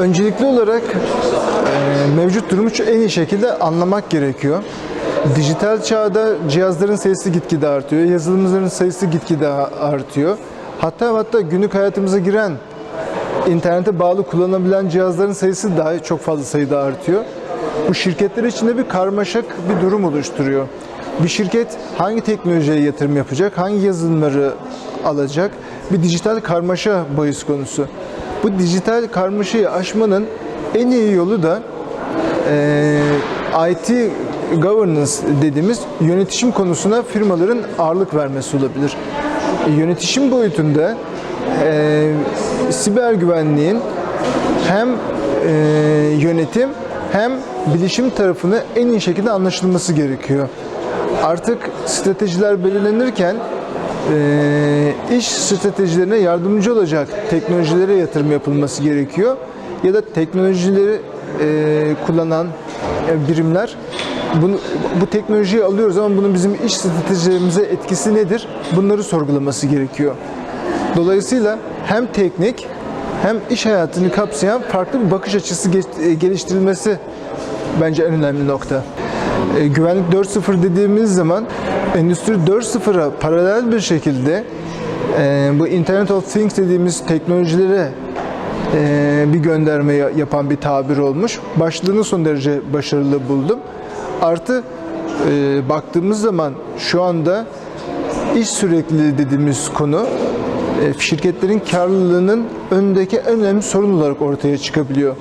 Öncelikli olarak mevcut durumu en iyi şekilde anlamak gerekiyor. Dijital çağda cihazların sayısı gitgide artıyor, yazılımların sayısı gitgide artıyor. Hatta hatta günlük hayatımıza giren, internete bağlı kullanabilen cihazların sayısı daha çok fazla sayıda artıyor. Bu şirketler içinde bir karmaşık bir durum oluşturuyor. Bir şirket hangi teknolojiye yatırım yapacak, hangi yazılımları alacak? Bir dijital karmaşa bahis konusu. Bu dijital karmaşayı aşmanın en iyi yolu da eee, IT governance dediğimiz yönetişim konusuna firmaların ağırlık vermesi olabilir. E, Yönetişim boyutunda eee, siber güvenliğin hem eee, yönetim hem bilişim tarafını en iyi şekilde anlaşılması gerekiyor. Artık stratejiler belirlenirken eee, iş stratejilerine yardımcı olacak teknolojilere yatırım yapılması gerekiyor. Ya da teknolojileri eee, kullanan e, birimler bunu, bu teknolojiyi alıyoruz ama bunun bizim iş stratejilerimize etkisi nedir? Bunları sorgulaması gerekiyor. Dolayısıyla hem teknik hem iş hayatını kapsayan farklı bir bakış açısı e, geliştirilmesi bence en önemli nokta. E, Güvenlik 4.0 dediğimiz zaman Endüstri 4.0'a paralel bir şekilde e, bu Internet of Things dediğimiz teknolojilere e, bir gönderme ya- yapan bir tabir olmuş. Başlığını son derece başarılı buldum. Artı e, baktığımız zaman şu anda iş sürekliliği dediğimiz konu e, şirketlerin karlılığının önündeki en önemli sorun olarak ortaya çıkabiliyor.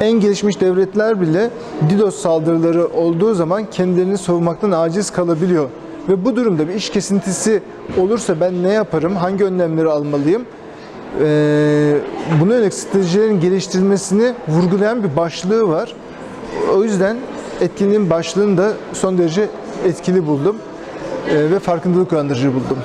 En gelişmiş devletler bile DDoS saldırıları olduğu zaman kendilerini savunmaktan aciz kalabiliyor. Ve bu durumda bir iş kesintisi olursa ben ne yaparım, hangi önlemleri almalıyım? Ee, buna yönelik stratejilerin geliştirilmesini vurgulayan bir başlığı var. O yüzden etkinliğin başlığını da son derece etkili buldum ee, ve farkındalık uyandırıcı buldum.